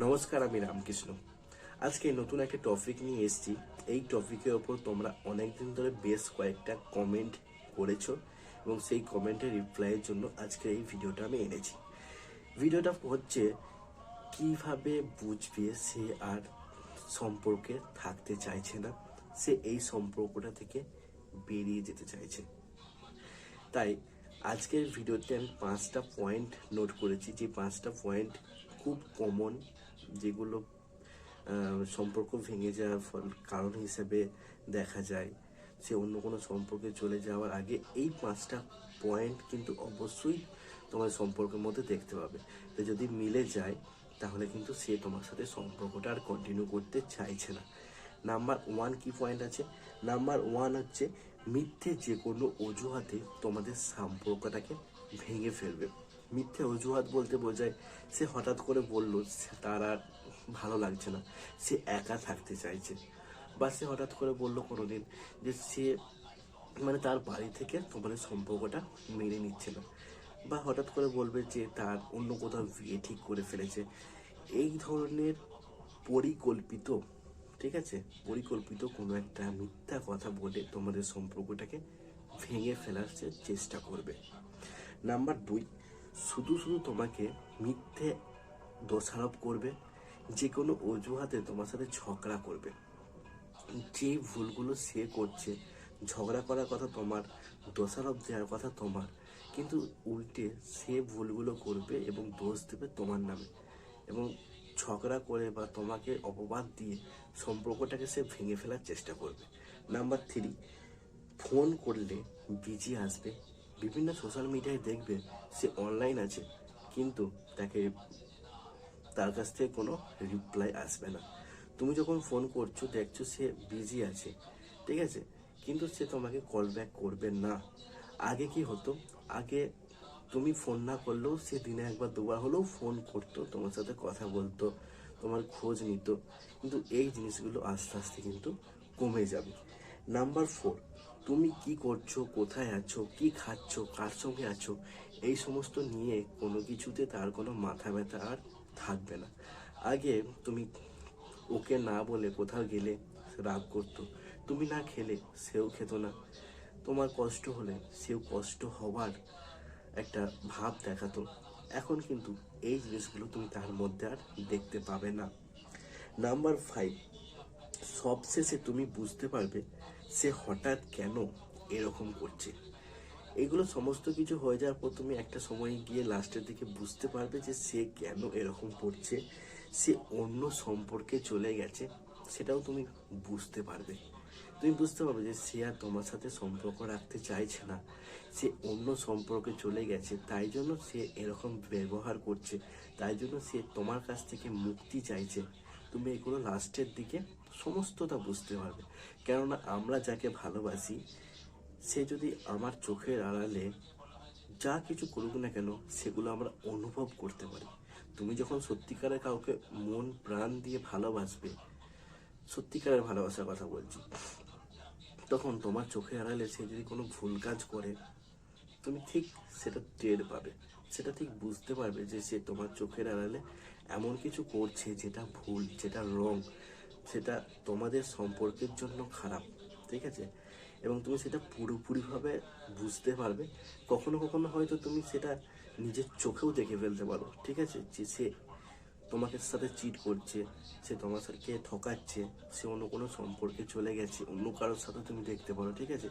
নমস্কার, আমি রামকৃষ্ণ। আজকে নতুন একটা টপিক নিয়ে এসেছি। এই টপিকের ওপর তোমরা অনেকদিন ধরে বেশ কয়েকটা কমেন্ট করেছ এবং সেই কমেন্টের রিপ্লাইয়ের জন্য আজকে এই ভিডিওটা আমি এনেছি। ভিডিওটা হচ্ছে, কীভাবে বুঝবে সে আর সম্পর্কে থাকতে চাইছে না? সে এই সম্পর্কটা থেকে বেরিয়ে যেতে চাইছে। তাই আজকের ভিডিওতে আমি পাঁচটা পয়েন্ট নোট করেছি। যে পাঁচটা পয়েন্ট খুব কমন যেগুলো সম্পর্ক ভেঙে যাওয়ার ফল, কারণ হিসেবে দেখা যায় সে অন্য কোনো সম্পর্কে চলে যাওয়ার আগে এই পাঁচটা পয়েন্ট কিন্তু অবশ্যই তোমার সম্পর্কের মধ্যে দেখতে পাবে। তো যদি মিলে যায়, তাহলে কিন্তু সে তোমার সাথে সম্পর্কটা আর কন্টিনিউ করতে চাইছে না। নাম্বার ওয়ান কি পয়েন্ট আছে? নাম্বার ওয়ান হচ্ছে মিথ্যে যে কোনো অজুহাতে তোমাদের সম্পর্কটাকে ভেঙে ফেলবে। মিথ্যে অজুহাত বলতে বোঝায়। সে হঠাৎ করে বলল তার আর ভালো লাগছে না। সে একা থাকতে চাইছে। বা সে হঠাৎ করে বলল কোনো দিন যে সে মানে তার বাড়ি থেকে তোমাদের সম্পর্কটা মেনে নিচ্ছে না। বা হঠাৎ করে বলবে যে তার অন্য কোথাও বিয়ে ঠিক করে ফেলেছে। এই ধরনের পরিকল্পিত, ঠিক আছে? পরিকল্পিত কোনো একটা মিথ্যা কথা বলে তোমাদের সম্পর্কটাকে ভেঙে ফেলার চেষ্টা করবে। নাম্বার দুই শুধু শুধু তোমাকে মিথ্যে দোষারোপ করবে, যে কোনো অজুহাতে তোমার সাথে ঝগড়া করবে। যে ভুলগুলো সে করছে, ঝগড়া করার কথা তোমার, দোষারোপ দেওয়ার কথা তোমার, কিন্তু উল্টে সে ভুলগুলো করবে এবং দোষ দেবে তোমার নামে। এবং ঝগড়া করে বা তোমাকে অপবাদ দিয়ে সম্পর্কটাকে সে ভেঙে ফেলার চেষ্টা করবে। নাম্বার থ্রি, ফোন করলে বিজি আসবে। বিভিন্ন সোশ্যাল মিডিয়ায় দেখবে সে অনলাইন আছে, কিন্তু তাকে তার কাছ থেকে কোনো রিপ্লাই আসবে না। তুমি যখন ফোন করছ, দেখছ সে বিজি আছে, ঠিক আছে? কিন্তু সে তোমাকে কল ব্যাক করবে না। আগে কি হতো? আগে তুমি ফোন না করলেও সে দিনে একবার, দুবার হলেও ফোন করতো, তোমার সাথে কথা বলতো, তোমার খোঁজ নিত। কিন্তু এই জিনিসগুলো আস্তে আস্তে কিন্তু কমে যাবে। নাম্বার ফোর তুমি কি করছ, কোথায় আছো, কি খাচ্ছো, কার সঙ্গে আছো, এই সমস্ত নিয়ে কোনো কিছুতে তার কোনো মাথা ব্যথা আর থাকবে না। আগে তুমি ওকে না বলে কোথাও গেলে রাগ করতো, তুমি না খেলে সেও খেত না। তোমার কষ্ট হলে সেও কষ্ট হওয়ার একটা ভাব দেখাতো। এখন কিন্তু এই জিনিসগুলো তুমি তার মধ্যে আর দেখতে পাবে না। নাম্বার ফাইভ সবশেষে তুমি বুঝতে পারবে সে হঠাৎ কেন এরকম করছে? এগুলো সমস্ত কিছু হয়ে যাওয়ার পর তুমি একটা সময় গিয়ে লাস্টের দিকে বুঝতে পারবে যে সে কেন এরকম করছে, সে অন্য সম্পর্কে চলে গেছে, সেটাও তুমি বুঝতে পারবে। তুমি বুঝতে পারবে যে সে আর তোমার সাথে সম্পর্ক রাখতে চাইছে না। সে অন্য সম্পর্কে চলে গেছে, তাই জন্য সে এরকম ব্যবহার করছে, তাই জন্য সে তোমার কাছ থেকে মুক্তি চাইছে। তুমি এগুলো লাস্টের দিকে সমস্তটা বুঝতে পারবে। কেননা আমরা যাকে ভালোবাসি, সে যদি আমার চোখের আড়ালে যা কিছু করুক না কেন, সেগুলো আমরা অনুভব করতে পারি। তুমি যখন সত্যিকারের কাউকে মন, প্রাণ দিয়ে ভালোবাসবে, সত্যিকারের ভালোবাসার কথা বলছি, তখন তোমার চোখে আড়ালে সে যদি কোনো ভুল কাজ করে, তুমি ঠিক সেটা টের পাবে। সেটা ঠিক বুঝতে পারবে যে সে তোমার চোখের আড়ালে এমন কিছু করছে যেটা ভুল, যেটা রং। সেটা তোমাদের সম্পর্কের জন্য খারাপ, ঠিক আছে? এবং তুমি সেটা পুরোপুরিভাবে বুঝতে পারবে। কখনো কখনো হয়তো তুমি সেটা নিজের চোখেও দেখে ফেলতে পারো, ঠিক আছে? যে সে তোমাকে সাথে চিট করছে, সে তোমার সাথে ঠকাচ্ছে, সে অন্য কোনো সম্পর্কে চলে গেছে, অন্য কারোর সাথে তুমি দেখতে পারো, ঠিক আছে?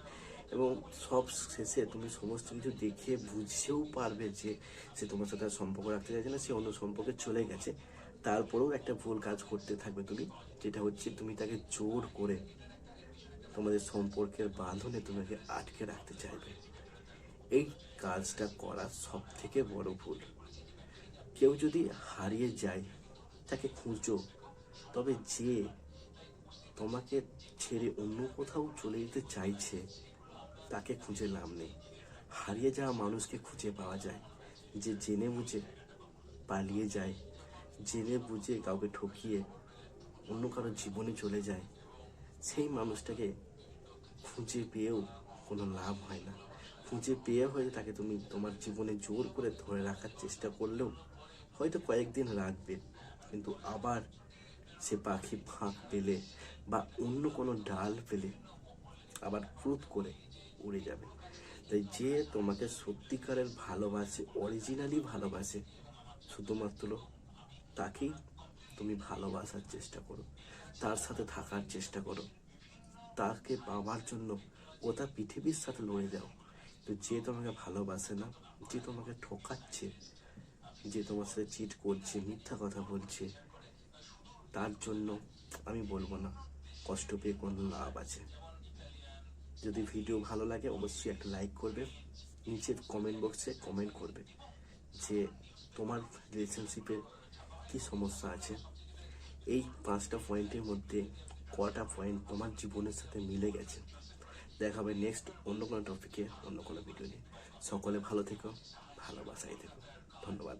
এবং সব শেষে তুমি সমস্ত কিছু দেখে বুঝতেও পারবে যে সে তোমার সাথে সম্পর্ক রাখতে চাইছে না, সে অন্য সম্পর্কে চলে গেছে। তারপরেও একটা ভুল কাজ করতে থাকবে তুমি, যেটা হচ্ছে তুমি তাকে জোর করে তোমাদের সম্পর্কের বাঁধনে তোমাকে আটকে রাখতে চাইবে। এই কাজটা করা সব থেকে বড় ভুল। কেউ যদি হারিয়ে যায়, তাকে খুঁজো, তবে যে তোমাকে ছেড়ে অন্য কোথাও চলে যেতে চাইছে, তাকে খুঁজে লাভ নেই। হারিয়ে যাওয়া মানুষকে খুঁজে পাওয়া যায়, যে জেনে বুঝে পালিয়ে যায় জেনে বুঝে কাউকে ঠকিয়ে অন্য কারও জীবনে চলে যায়, সেই মানুষটাকে খুঁজে পেয়েও কোনো লাভ হয় না। খুঁজে পেয়ে হয়তো তাকে তুমি তোমার জীবনে জোর করে ধরে রাখার চেষ্টা করলেও হয়তো কয়েকদিন রাখবে, কিন্তু আবার সে পাখি ফাঁক পেলে বা অন্য কোনো ডাল পেলে আবার ক্রুত করে উড়ে যাবে। তাই যে তোমাকে সত্যিকারের ভালোবাসে অরিজিনালি ভালোবাসে, শুধুমাত্র তাকেই তুমি ভালোবাসার চেষ্টা করো, তার সাথে থাকার চেষ্টা করো। তাকে পাওয়ার জন্য ওটা পৃথিবীর সাথে লড়ে যাও। তো যে তোমাকে ভালোবাসে না, যে তোমাকে ঠকাচ্ছে, যে তোমার সাথে চিট করছে, মিথ্যা কথা বলছে, তার জন্য আমি বলব না, কষ্ট পেয়ে কোনো লাভ আছে। যদি ভিডিও ভালো লাগে, অবশ্যই একটা লাইক করবে নিচের কমেন্ট বক্সে কমেন্ট করবে যে তোমার রিলেশনশিপে কি সমস্যা আছে? এই পাঁচটা পয়েন্টের মধ্যে কটা পয়েন্ট তোমার জীবনের সাথে মিলে গেছে? দেখা হবে নেক্সট অন্য কোনো টপিকে অন্য কোনো ভিডিও নিয়ে। সকলে ভালো থেকো ভালোবাসাই থেকো। ধন্যবাদ।